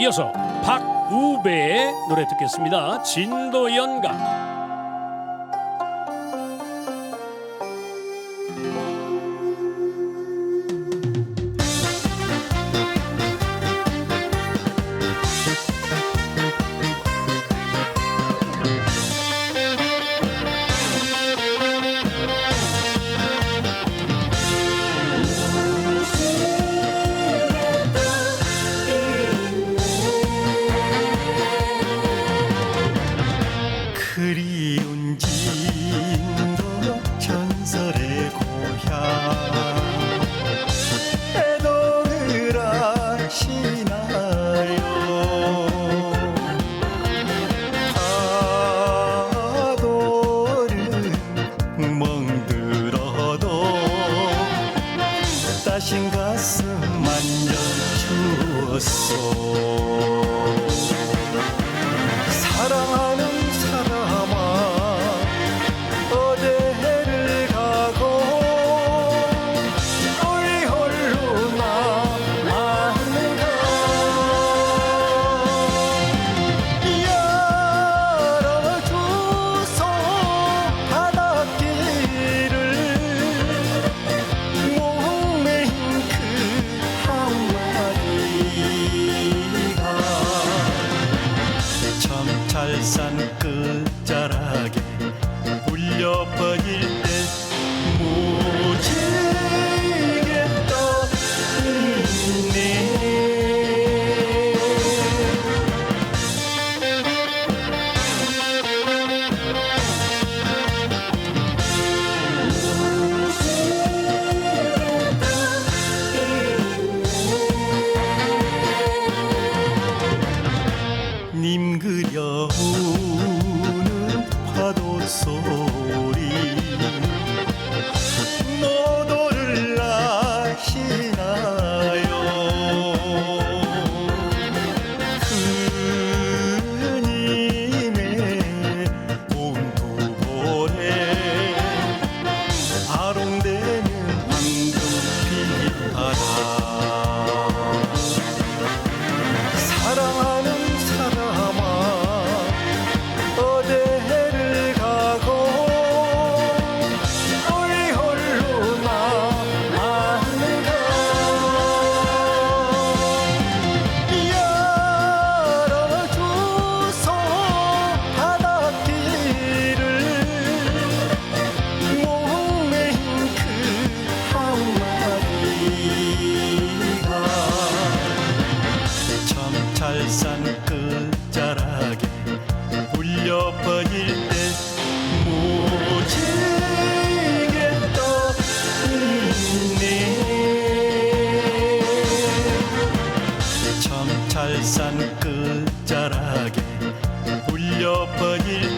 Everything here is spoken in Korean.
이어서 박우배의 노래 듣겠습니다. 진도연가. 멍들어도 따신 가슴 만져 주었소 찰산 끝자락에 울려 퍼질 때 점찰산 끝자락에 울려 퍼질 때 무지개 떠있네. 점찰산 끝자락에 울려 퍼질